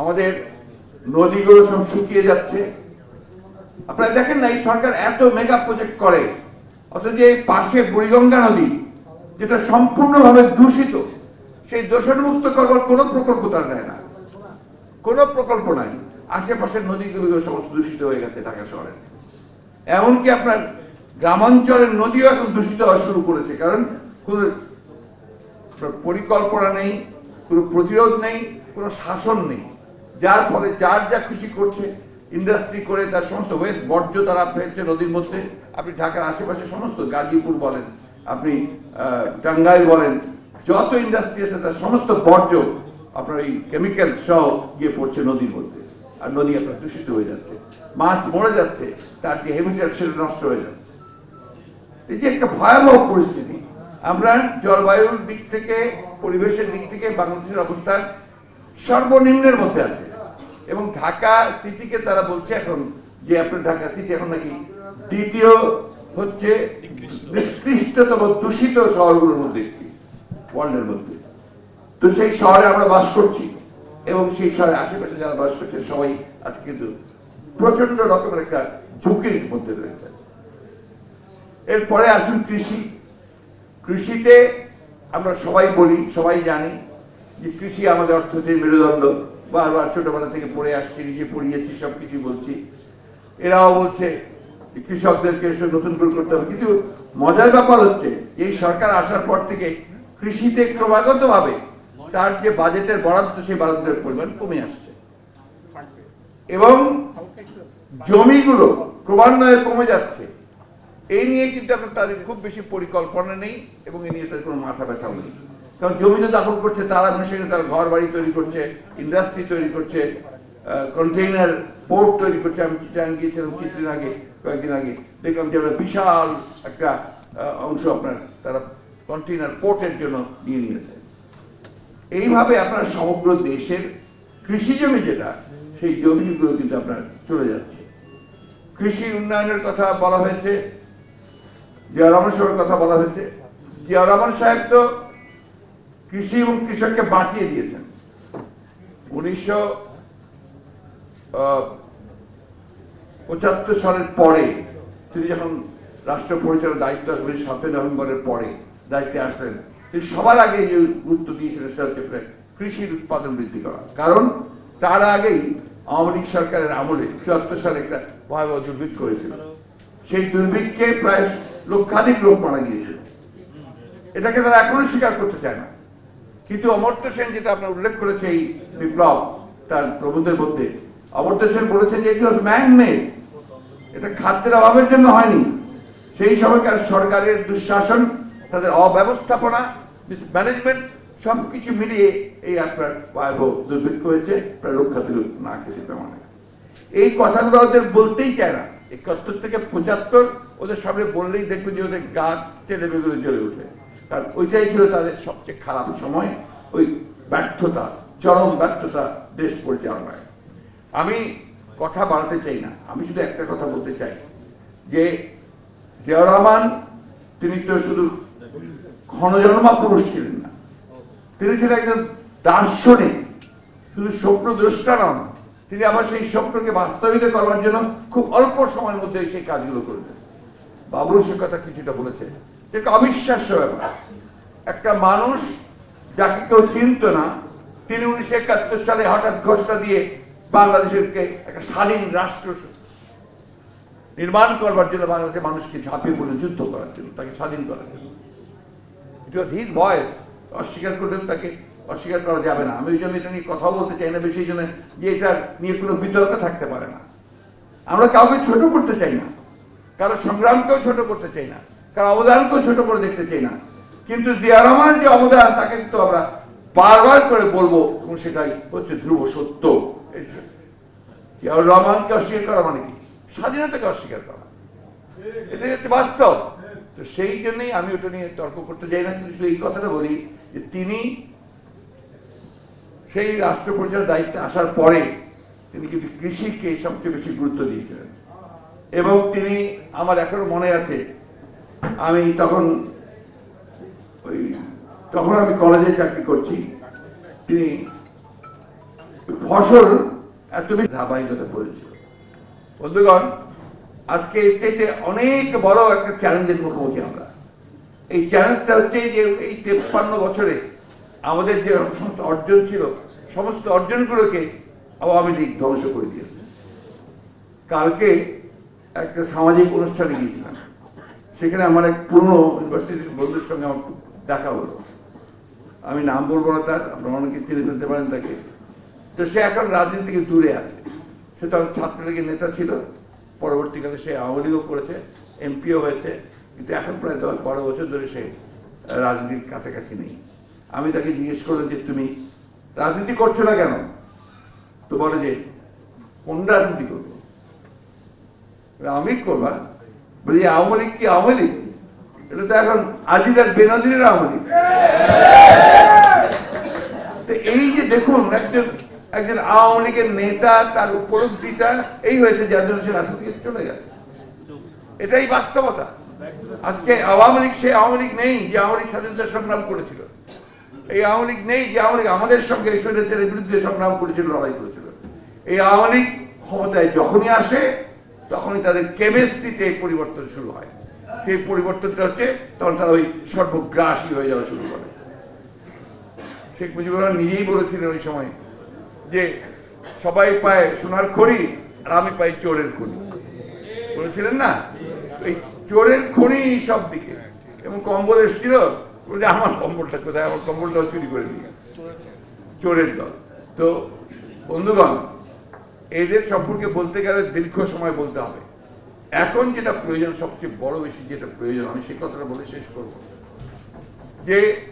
আমাদের নদীগুলো সব শুকিয়ে যাচ্ছে। আপনারা দেখেন না, এই সরকার এত মেগা প্রজেক্ট করে, অথচ এই পাশে বুড়িগঙ্গা নদী, যেটা সম্পূর্ণভাবে দূষিত, সেই দূষণমুক্ত করবার কোনো প্রকল্প তারা নেয় না। কোনো প্রকল্প নাই। আশেপাশের নদীগুলো সমস্ত দূষিত হয়ে গেছে ঢাকা শহরে। এমনকি আপনার গ্রামাঞ্চলের নদীও এখন দূষিত হওয়া শুরু করেছে, কারণ কোনো পরিকল্পনা নেই, কোনো প্রতিরোধ নেই, কোনো শাসন নেই। যার ফলে যার যা খুশি করছে ইন্ডাস্ট্রি করে তার সমস্ত ওয়েস্ট বর্জ্য তারা ফেলছে নদীর মধ্যে। আপনি ঢাকার আশেপাশে সমস্ত, গাজীপুর বলেন, আপনি টাঙ্গাইল বলেন, যত ইন্ডাস্ট্রি আছে তার সমস্ত বর্জ্য আপনার এই কেমিক্যাল সহ গিয়ে পড়ছে নদীর মধ্যে। আর নদী আপনার দূষিত হয়ে যাচ্ছে। মাছ মরে যাচ্ছে, তার যে হেবিটার সেটা নষ্ট হয়ে যাচ্ছে। এই যে একটা ভয়াবহ পরিস্থিতি। আমরা জলবায়ুর দিক থেকে, পরিবেশের দিক থেকে বাংলাদেশের অবস্থান সর্বনিম্নের মধ্যে আছে। এবং ঢাকা সিটিকে তারা বলছে এখন যে আপনার ঢাকা সিটি এখন নাকি দ্বিতীয় হচ্ছে নিকৃষ্টতম দূষিত শহরগুলোর মধ্যে একটি, ওয়ার্ল্ডের মধ্যে। তো সেই শহরে আমরা বাস করছি এবং সেই শহরে আশেপাশে যারা বাস করছে সবাই আজকে কিন্তু প্রচণ্ড রকমের একটা ঝুঁকির মধ্যে রয়েছে। এরপরে আসুন কৃষি। কৃষিতে আমরা সবাই বলি, সবাই জানি যে কৃষি আমাদের অর্থনীতির মেরুদণ্ড। বারবার ছোটবেলা থেকে পড়ে আসছি, নিজে পড়িয়েছি সব কিছু বলছি। এরাও বলছে কৃষকদেরকে নতুন করে করতে হবে। কিন্তু মজার ব্যাপার হচ্ছে, এই সরকার আসার পর থেকে কৃষিতে ক্রমাগতভাবে তার যে বাজেটের বরাদ্দ, সেই বরাদ্দের পরিমাণ কমে আসছে। এবং জমিগুলো ক্রমান্বয়ে কমে যাচ্ছে। এই নিয়ে কিন্তু এখন তাদের খুব বেশি পরিকল্পনা নেই এবং এ নিয়ে তাদের কোনো মাথা ব্যথাও নেই। কারণ জমিতে দখল করছে, তারা সেখানে তারা ঘর বাড়ি তৈরি করছে ইন্ডাস্ট্রি তৈরি করছে কন্টেইনার পোর্ট তৈরি করছে। আমি চিটাং গিয়েছিলাম কিছুদিন আগে, কয়েকদিন আগে। দেখলাম যে একটা বিশাল একটা অংশ আপনার তারা কন্টেইনার পোর্টের জন্য নিয়ে নিয়েছে। এইভাবে আপনার সমগ্র দেশের কৃষি জমি যেটা, সেই জমিগুলো কিন্তু আপনার চলে যাচ্ছে। কৃষি উন্নয়নের কথা বলা হয়েছে, জিয়া রহমান সাহেবের কথা বলা হয়েছে। জিয়া রহমান সাহেব তো কৃষি এবং কৃষককে বাঁচিয়ে দিয়েছেন। উনিশশো পঁচাত্তর সালের পরে তিনি যখন রাষ্ট্র পরিচালনার দায়িত্ব আসবেন সতেরো নভেম্বরের পরে দায়িত্বে আসলেন, তিনি সবার আগে যে গুরুত্ব দিয়েছিলেন সেটা হচ্ছে কৃষির উৎপাদন বৃদ্ধি করা। কারণ তার আগেই আওয়ামী লীগ সরকারের আমলে চুয়াত্তর সালে একটা ভয়াবহ দুর্ভিক্ষ হয়েছিল। সেই দুর্ভিক্ষে প্রায় লক্ষাধিক লোক মারা গিয়েছিল। এটাকে তারা এখনও স্বীকার করতে চায় না। কিন্তু অমর্ত্য সেন যেটা আপনার উল্লেখ করেছে এই বিপ্লব, তার প্রবন্ধের মধ্যে। অমর্ত্য সেন বলেছেন যে এটি ম্যান মেড এটা খাদ্যের অভাবের জন্য হয়নি। সেই সময়কার সরকারের দুঃশাসন, তাদের অব্যবস্থাপনা ম্যানেজমেন্ট সব কিছু মিলিয়ে এই আপনার ভয়াবহ দুর্ভিক্ষ হয়েছে। প্রায় লক্ষাধিক লোক না খেতে অনেক। এই কথাগুলো ওদের বলতেই চায় না। একাত্তর থেকে পঁচাত্তর, ওদের সামনে বললেই দেখবে যে ওদের গা টেনে বেগুলো জ্বলে ওঠে। কারণ ওইটাই ছিল তাদের সবচেয়ে খারাপ সময়, ওই ব্যর্থতা, চরম ব্যর্থতা দেশ পরিচালনায়। আমি কথা বাড়াতে চাই না, আমি শুধু একটা কথা বলতে চাই যে জিয়াউর রহমান, তিনি তো শুধু ক্ষণজন্মা পুরুষ ছিলেন না, তিনি ছিলেন একজন দার্শনিক, শুধু স্বপ্ন দ্রষ্টা নন, তিনি আবার সেই স্বপ্নকে বাস্তবিত করবার জন্য খুব অল্প সময়ের মধ্যে সেই কাজগুলো করেছেন। বাবুল সে কথা কিছুটা বলেছে। যে একটা অবিশ্বাস্য ব্যাপার। একটা মানুষ যাকে কেউ চিনত না, তিনি উনিশশো একাত্তর সালে হঠাৎ ঘোষণা দিয়ে বাংলাদেশকে একটা স্বাধীন রাষ্ট্র নির্মাণ করবার জন্য বাংলাদেশের মানুষকে ঝাঁপিয়ে পড়ে যুদ্ধ করার জন্য, তাকে স্বাধীন করার জন্য। ইট ওয়াজ হিজ ভয়েস অস্বীকার করলেও তাকে, অস্বীকার করা যাবে না। আমি ওই জন্য এটা নিয়ে কথাও বলতে চাই না বেশি জন্য যে এটা নিয়ে কোনো বিতর্ক থাকতে পারে না। আমরা কাউকে ছোট করতে চাই না। কারও সংগ্রামকেও ছোট করতে চাই না। কারও অবদানকেও ছোট করে দেখতে চাই না। কিন্তু জিয়া রহমানের যে অবদান, তাকে কিন্তু আমরা বারবার করে বলব, এবং সেটাই হচ্ছে ধ্রুব সত্য। জিয়াউর রহমানকে অস্বীকার করা মানে কি? স্বাধীনতাকে অস্বীকার করা। এটাই হচ্ছে বাস্তব। তো সেই জন্যই আমি ওটা নিয়ে তর্ক করতে চাই না, কিন্তু শুধু এই কথাটা বলি যে তিনি সেই রাষ্ট্র পরিচালনার দায়িত্বে আসার পরে তিনি কিন্তু কৃষিকে সবচেয়ে বেশি গুরুত্ব দিয়েছিলেন। এবং তিনি, আমার এখনও মনে আছে আমি তখন ওই, তখন আমি কলেজে চাকরি করছি। তিনি ফসল এত বেশি ধারাবাহিকতা পড়েছিল বন্ধুগণ, আজকে এর চাইতে অনেক বড় একটা চ্যালেঞ্জের মুখোমুখি আমরা। এই চ্যালেঞ্জটা হচ্ছে যে এই তেপ্পান্ন বছরে আমাদের যে সমস্ত অর্জন ছিল, সমস্ত অর্জনগুলোকে আওয়ামী লীগ ধ্বংস করে দিয়েছে। কালকে একটা সামাজিক অনুষ্ঠানে গিয়েছিলাম। সেখানে আমার এক পুরনো ইউনিভার্সিটির বন্ধুর সঙ্গে আমার দেখা হলো। আমি নাম বলব না তার, আপনারা অনেকে চিনে ফেলতে পারেন তাকে। তো সে এখন রাজনীতি থেকে দূরে আছে। সে তখন ছাত্রলীগের নেতা ছিল। পরবর্তীকালে সে আওয়ামী লীগও করেছে, এমপিও হয়েছে। কিন্তু এখন প্রায় দশ বারো বছর ধরে সে রাজনীতির কাছাকাছি নেই। আমি তাকে জিজ্ঞেস করলাম যে, তুমি রাজনীতি করছ না কেন? তো বলে যে, কোন রাজনীতি করব? আমি করবা বলি আওয়ামী কি আওয়ামী লীগ? এটা তো এখন আজিদার বেনজিরের আওয়ামী তো এই যে দেখুন, একজন একজন আওয়ামী লীগের নেতা, তার উপলব্ধিটা, এই হয়েছে যার জন্য সে রাজনীতি চলে গেছে। এটাই বাস্তবতা। আজকে আওয়ামী লীগ, সে আওয়ামী লীগ নেই যে আওয়ামী লীগ স্বাধীনতা সংগ্রাম করেছিল। এই আওয়ামী লীগ নেই যে আওয়ামী লীগ আমাদের সঙ্গে স্বৈরাচারের বিরুদ্ধে সংগ্রাম করেছিল, লড়াই করেছিল। এই আওয়ামী লীগ ক্ষমতায় যখনই আসে তখনই তাদের কেমিস্ট্রিতে পরিবর্তন শুরু হয়। সেই পরিবর্তনটা হচ্ছে তখন তারা ওই সর্বগ্রাসী হয়ে যাওয়া শুরু করে। শেখ মুজিবুর রহমান নিজেই বলেছিলেন ওই সময় যে, সবাই পায় সোনার খড়ি আর আমি পাই চোরের খড়ি। বলেছিলেন না? এই চোরের খড়ি সব দিকে। এবং কম্বল এসেছিল যে, আমার কম্বলটা কোথায়? আমার কম্বলটাও চুরি করে নিয়ে চোরের দল। তো বন্ধুগণ এদের সম্পর্কে বলতে গেলে দীর্ঘ সময় বলতে হবে। এখন যেটা প্রয়োজন, সবচেয়ে বড় বেশি যেটা প্রয়োজন, আমি সেই কথাটা বলে শেষ করব। যে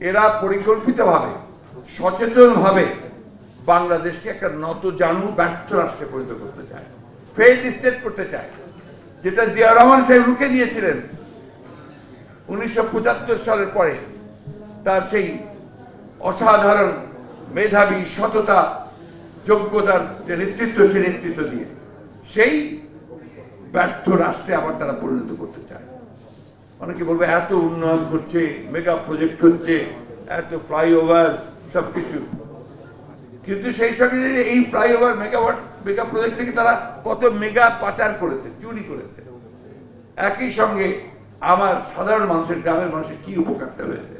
এরা পরিকল্পিতভাবে, সচেতনভাবে বাংলাদেশকে একটা নত জানু ব্যর্থ রাষ্ট্রে পরিণত করতে চায়। ফেইল্ড স্টেট করতে চায়। যেটা জিয়া রহমান সাহেব রুখে দিয়েছিলেন উনিশশো পঁচাত্তর সালের পরে। তার সেই অসাধারণ মেধাবী সততা যোগ্যতার যে নেতৃত্ব, সে নেতৃত্ব দিয়ে সেই ব্যর্থ রাষ্ট্রে আবার তারা পরিণত করতে চায়। অনেকে বলবে, এত উন্নয়ন হচ্ছে মেগা প্রজেক্ট হচ্ছে, এত ফ্লাইওভার সব কিছু কিন্তু সেই সঙ্গে এই ফ্লাইওভার মেগাওয়াট মেগা প্রজেক্ট থেকে তারা কত মেগা পাচার করেছে, চুরি করেছে। একই সঙ্গে আমার সাধারণ মানুষের, গ্রামের মানুষের কি উপকারটা হয়েছে?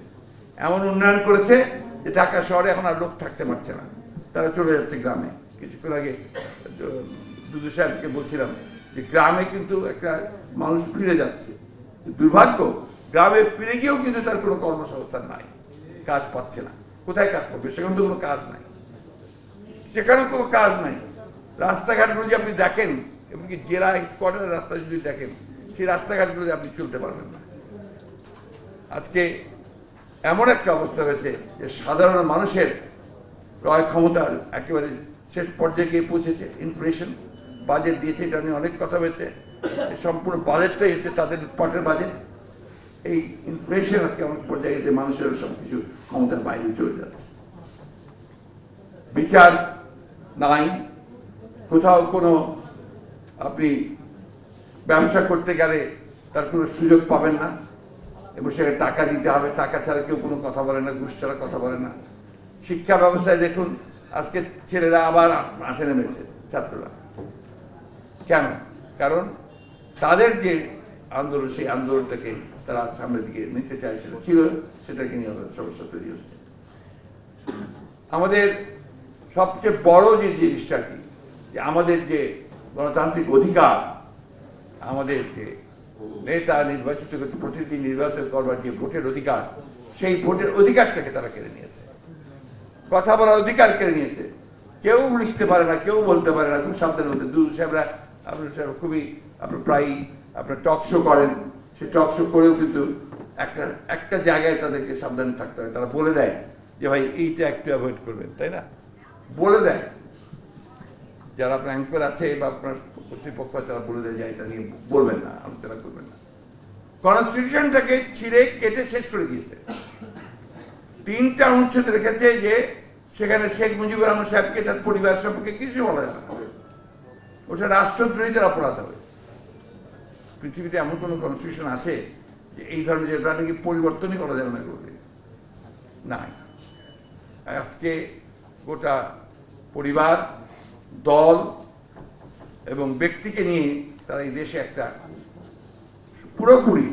এমন উন্নয়ন করেছে যে ঢাকা শহরে এখন আর লোক থাকতে পারছে না। তারা চলে যাচ্ছে গ্রামে। কিছুক্ষণ আগে দুদু সাহেবকে বলছিলাম যে গ্রামে কিন্তু একটা মানুষ ফিরে যাচ্ছে। দুর্ভাগ্য, গ্রামে ফিরে গিয়েও কিন্তু তার কোনো কর্মসংস্থান নাই, কাজ পাচ্ছে না। কোথায় কাজ পাবে? সেখানে তো কোনো কাজ নাই। সেখানেও কোনো কাজ নাই। রাস্তাঘাটগুলো যদি আপনি দেখেন, এমনকি জেলা হেডকোয়ার্টারের রাস্তা যদি দেখেন, সেই রাস্তাঘাটগুলো আপনি চলতে পারবেন না। আজকে এমন একটা অবস্থা হয়েছে যে সাধারণ মানুষের ক্রয় ক্ষমতা একেবারে শেষ পর্যায়ে গিয়ে পৌঁছেছে। ইনফ্লেশন বাজেট দিয়েছে, এটা নিয়ে অনেক কথা হয়েছে। সম্পূর্ণ বাজেটটাই হচ্ছে তাদের পাটের বাজেট এই ইনফ্লেশন আজকে অনেক পর্যায়ে গেছে মানুষের সব কিছু ক্ষমতার বাইরে চলে যাচ্ছে। বিচার নাই। কোথাও কোনো আপনি ব্যবসা করতে গেলে তার কোনো সুযোগ পাবেন না। এবং সেখানে টাকা দিতে হবে, টাকা ছাড়া কেউ কোনো কথা বলে না, ঘুষ ছাড়া কথা বলে না। শিক্ষা ব্যবস্থায় দেখুন, আজকে ছেলেরা আবার মাঠে নেমেছে, ছাত্ররা। কেন? কারণ তাদের যে আন্দোলন, সেই আন্দোলনটাকে তারা সামনের দিকে নিতে চাইছিল, ছিল, সেটাকে নিয়ে সমস্যা তৈরি হচ্ছে। আমাদের সবচেয়ে বড় যে জিনিসটা কি? যে আমাদের যে গণতান্ত্রিক অধিকার, আমাদের যে নেতা নির্বাচিত, প্রতিনিধি নির্বাচন করবার যে ভোটের অধিকার, সেই ভোটের অধিকারটাকে তারা কেড়ে নিয়েছে। কথা বলার অধিকার কেড়ে নিয়েছে? কেউ লিখতে পারে না, কেউ বলতে পারে না, খুব সাবধানে বলতে দু সাহেবরা, আপনার খুবই, আপনার প্রায়ই, আপনার টক শো করেন। সে টক শো করেও কিন্তু একটা একটা জায়গায় তাদেরকে সাবধানে থাকতে হয়। তারা বলে দেয় যে, ভাই, এইটা একটু অ্যাভয়েড করবেন তাই না? বলে দেয়। যারা আপনার অ্যাঙ্কর আছে বা আপনার কর্তৃপক্ষ তারা বলে দেয় যে এটা নিয়ে বলবেন না, আলোচনা করবেন না। কনস্টিটিউশনটাকে ছিঁড়ে কেটে শেষ করে দিয়েছে। তিনটা অনুচ্ছেদ রেখেছে যে সেখানে শেখ মুজিবুর রহমান সাহেবকে, তার পরিবার সম্পর্কে কিছু বলা না। ওটা রাষ্ট্রদ্রোহিতার অপরাধ হবে। পৃথিবীতে এমন কোনো কনস্টিটিউশন আছে যে এই ধরনের যেটা নাকি পরিবর্তনই করা যাবে না করবে নাই। আজকে গোটা পরিবার, দল এবং ব্যক্তিকে নিয়ে তারা এই দেশে একটা পুরোপুরি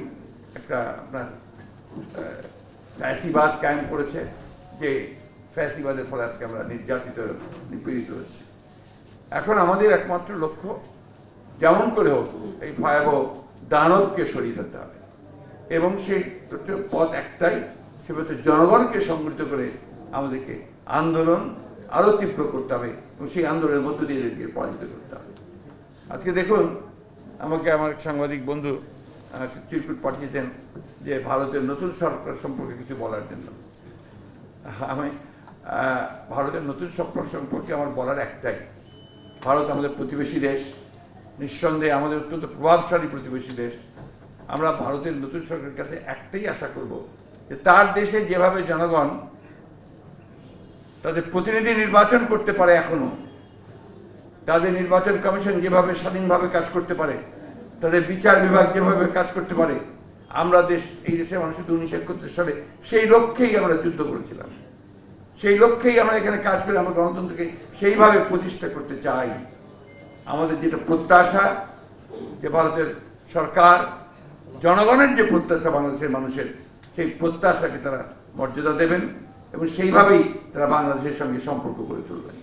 একটা আপনার ফ্যাসিবাদ কায়েম করেছে যে ফ্যাসিবাদের ফলে আজকে আমরা নির্যাতিত, নিপীড়িত হচ্ছি। এখন আমাদের একমাত্র লক্ষ্য, যেমন করে হোক, এই ভয়াবহ দানবকে সরিয়ে ফেলতে হবে। এবং সেই পথ একটাই হচ্ছে জনগণকে সংগঠিত করে আমাদেরকে আন্দোলন আরও তীব্র করতে হবে এবং সেই আন্দোলনের মধ্য দিয়ে এদেরকে পরাজিত করতে হবে। আজকে দেখুন, আমাকে আমার সাংবাদিক বন্ধু চিরকুট পাঠিয়েছেন যে ভারতের নতুন সরকার সম্পর্কে কিছু বলার জন্য। আমি ভারতের নতুন সরকার সম্পর্কে আমার বলার একটাই, ভারত আমাদের প্রতিবেশী দেশ। নিঃসন্দেহে আমাদের অত্যন্ত প্রভাবশালী প্রতিবেশী দেশ। আমরা ভারতের নতুন সরকারের কাছে একটাই আশা করব যে তার দেশে যেভাবে জনগণ তাদের প্রতিনিধি নির্বাচন করতে পারে এখনও, তাদের নির্বাচন কমিশন যেভাবে স্বাধীনভাবে কাজ করতে পারে, তাদের বিচার বিভাগ যেভাবে কাজ করতে পারে, আমরা দেশ, এই দেশের মানুষের উনিশশো একত্রিশ সালে সেই লক্ষ্যেই আমরা যুদ্ধ করেছিলাম। সেই লক্ষ্যেই আমরা এখানে কাজ করে আমরা গণতন্ত্রকে সেইভাবে প্রতিষ্ঠা করতে চাই। আমাদের যেটা প্রত্যাশা যে ভারতের সরকার, জনগণের যে প্রত্যাশা বাংলাদেশের মানুষের, সেই প্রত্যাশাকে তারা মর্যাদা দেবেন এবং সেইভাবেই তারা বাংলাদেশের সঙ্গে সম্পর্ক গড়ে তুলবেন।